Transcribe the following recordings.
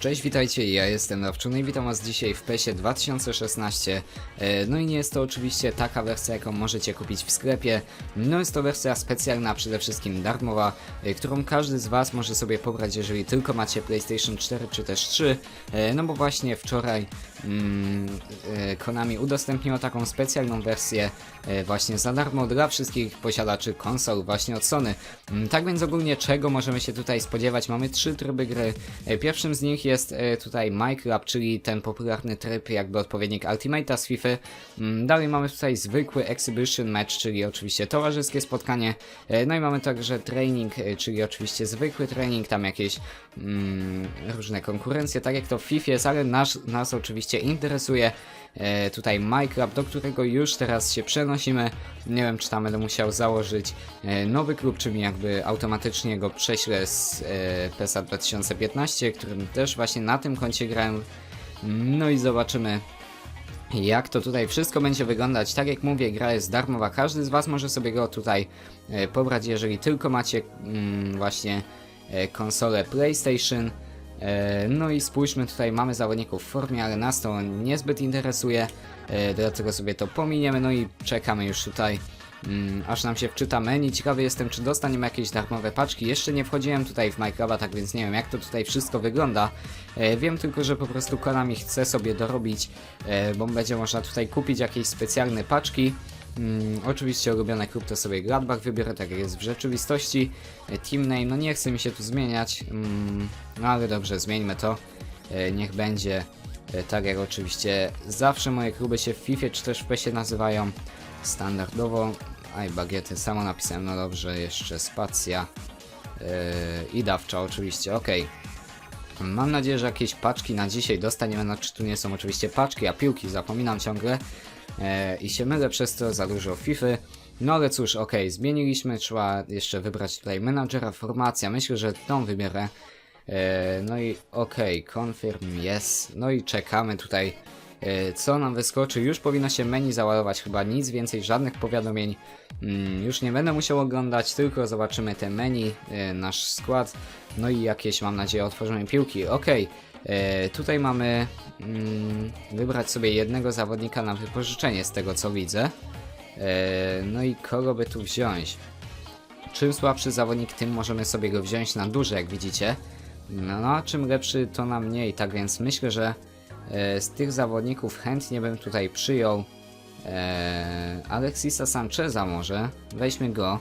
Cześć, witajcie, ja jestem Rawczuny i witam was dzisiaj w PESie 2016. E, No i nie jest to oczywiście taka wersja, jaką możecie kupić w sklepie. No jest to wersja specjalna, przede wszystkim darmowa, e, którą każdy z was może sobie pobrać, jeżeli tylko macie PlayStation 4 czy też 3. E, No bo właśnie wczoraj mm, Konami udostępniło taką specjalną wersję właśnie za darmo dla wszystkich posiadaczy konsol właśnie od Sony. Mm, Tak więc ogólnie czego możemy się tutaj spodziewać? Mamy trzy tryby gry. Pierwszym z nich jest e, tutaj MyClub, czyli ten popularny tryb jakby odpowiednik Ultimate'a z FIFA. Mm, Dalej mamy tutaj zwykły Exhibition Match, czyli oczywiście towarzyskie spotkanie. E, No i mamy także training, e, czyli oczywiście zwykły training, tam jakieś mm, różne konkurencje, tak jak to w FIFA jest, ale nas, nas oczywiście interesuje tutaj MyClub, do którego już teraz się przenosimy. Nie wiem, czy tam będę musiał założyć e, nowy klub, czy mi jakby automatycznie go prześlę z e, PESA 2015, którym też właśnie na tym koncie grałem. No i zobaczymy, jak to tutaj wszystko będzie wyglądać. Tak jak mówię, gra jest darmowa. Każdy z Was może sobie go tutaj e, pobrać, jeżeli tylko macie mm, właśnie e, konsolę PlayStation. E, no i spójrzmy, tutaj mamy zawodników w formie, ale nas to niezbyt interesuje, e, dlatego sobie to pominiemy. No i czekamy już tutaj, mm, aż nam się wczyta menu. Ciekawy jestem, czy dostaniemy jakieś darmowe paczki. Jeszcze nie wchodziłem tutaj w Minecrafta, tak więc nie wiem, jak to tutaj wszystko wygląda. E, wiem tylko, że po prostu Konami chce sobie dorobić, bo będzie można tutaj kupić jakieś specjalne paczki. Mm, oczywiście ulubiony klub to sobie Gladbach wybiorę, tak jak jest w rzeczywistości. E, Team name, no nie chce mi się tu zmieniać, mm, no ale dobrze, zmieńmy to. E, niech będzie e, tak jak oczywiście zawsze moje kluby się w FIFA czy też w PESie nazywają standardowo. Aj, bagiety, samo napisałem, no dobrze, jeszcze spacja. E, I dawcza oczywiście, okej. Mam nadzieję, że jakieś paczki na dzisiaj dostaniemy, znaczy tu nie są oczywiście paczki, a piłki, zapominam ciągle e, i się mylę przez to za dużo FIFA. No ale cóż, okej, zmieniliśmy, trzeba jeszcze wybrać tutaj menadżera, formacja, myślę, że tą wybierę. E, no i okej, confirm yes, no i czekamy tutaj co nam wyskoczy, już powinno się menu załadować, chyba nic więcej, żadnych powiadomień mm, już nie będę musiał oglądać, tylko zobaczymy te menu, e, nasz skład, no i jakieś mam nadzieję otworzymy piłki, okej, e, tutaj mamy mm, wybrać sobie jednego zawodnika na wypożyczenie z tego co widzę, e, no i kogo by tu wziąć? Czym słabszy zawodnik, tym możemy sobie go wziąć na duże, jak widzicie. No, no a czym lepszy, to na mniej. Tak więc myślę, że e, z tych zawodników chętnie bym tutaj przyjął e, Alexisa Sancheza może. Weźmy go.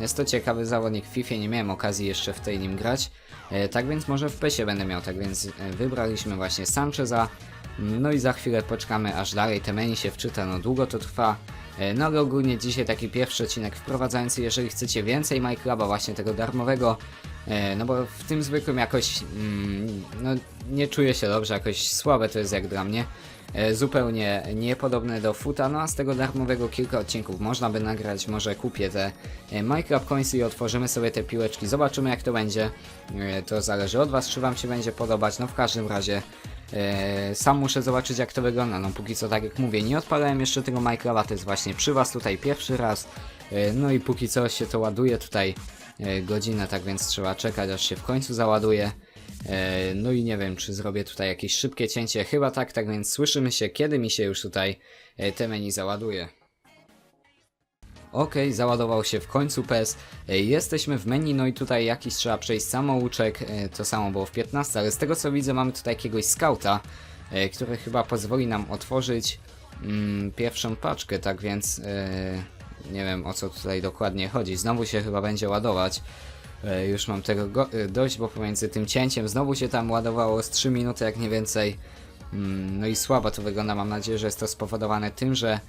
Jest to ciekawy zawodnik w FIFA, nie miałem okazji jeszcze w tej nim grać. E, tak więc może w PESie będę miał, tak więc e, wybraliśmy właśnie Sancheza. No i za chwilę poczekamy aż dalej te menu się wczyta, no długo to trwa. E, No ale ogólnie dzisiaj taki pierwszy odcinek wprowadzający, jeżeli chcecie więcej Minecrafta, właśnie tego darmowego, e, no bo w tym zwykłym jakoś, mm, no nie czuję się dobrze, jakoś słabe to jest jak dla mnie. E, Zupełnie niepodobne do futa, no a z tego darmowego kilka odcinków można by nagrać, może kupię te Minecraft Coinsy i otworzymy sobie te piłeczki, zobaczymy jak to będzie. To zależy od was, czy wam się będzie podobać, no w każdym razie sam muszę zobaczyć jak to wygląda, no póki co tak jak mówię, nie odpalałem jeszcze tego Minecrafta, to jest właśnie przy was tutaj pierwszy raz, E, no i póki co się to ładuje tutaj e, godzinę, tak więc trzeba czekać aż się w końcu załaduje. E, No i nie wiem, czy zrobię tutaj jakieś szybkie cięcie, chyba tak, tak więc słyszymy się, kiedy mi się już tutaj e, te menu załaduje. Ok, załadował się w końcu PES. E, Jesteśmy w menu, no i tutaj jakiś trzeba przejść samouczek. e, To samo było w 15, ale z tego co widzę mamy tutaj jakiegoś skauta, e, który chyba pozwoli nam otworzyć mm, pierwszą paczkę, tak więc nie wiem o co tutaj dokładnie chodzi. Znowu się chyba będzie ładować. Już mam tego go- dość, bo pomiędzy tym cięciem znowu się tam ładowało z 3 minuty, jak nie więcej. Mm, No i słabo to wygląda. Mam nadzieję, że jest to spowodowane tym, że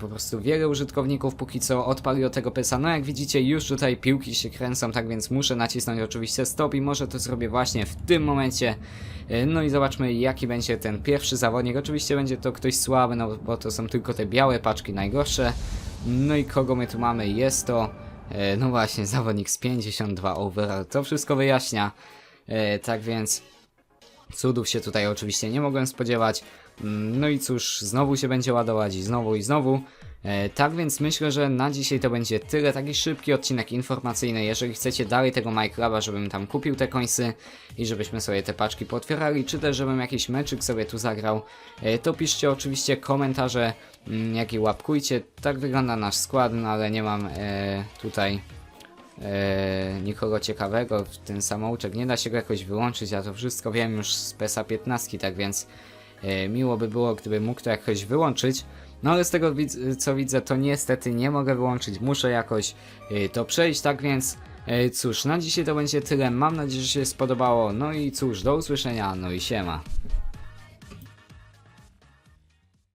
po prostu wiele użytkowników póki co odpaliło tego PESa. No jak widzicie, już tutaj piłki się kręcą, tak więc muszę nacisnąć oczywiście stop i może to zrobię właśnie w tym momencie. E, No i zobaczmy jaki będzie ten pierwszy zawodnik. Oczywiście będzie to ktoś słaby, no bo to są tylko te białe paczki najgorsze. No i kogo my tu mamy? Jest to, e, no właśnie, zawodnik z 52 overall. To wszystko wyjaśnia. E, Tak więc Cudów się tutaj oczywiście nie mogłem spodziewać. Mm, No i cóż, znowu się będzie ładować i znowu i znowu. E, tak więc myślę, że na dzisiaj to będzie tyle, taki szybki odcinek informacyjny, jeżeli chcecie dalej tego Minecrafta, żebym tam kupił te końsy i żebyśmy sobie te paczki potwierali, czy też żebym jakiś meczyk sobie tu zagrał, e, to piszcie oczywiście komentarze, mm, jak i łapkujcie, tak wygląda nasz skład, no ale nie mam e, tutaj e, nikogo ciekawego w ten samouczek, nie da się go jakoś wyłączyć, ja to wszystko wiem już z PESA 15, tak więc e, miło by było, gdyby mógł to jakoś wyłączyć. No ale z tego co widzę, to niestety nie mogę wyłączyć, muszę jakoś y, to przejść, tak więc y, cóż, na dzisiaj to będzie tyle, mam nadzieję, że się spodobało, no i cóż, do usłyszenia, no i siema.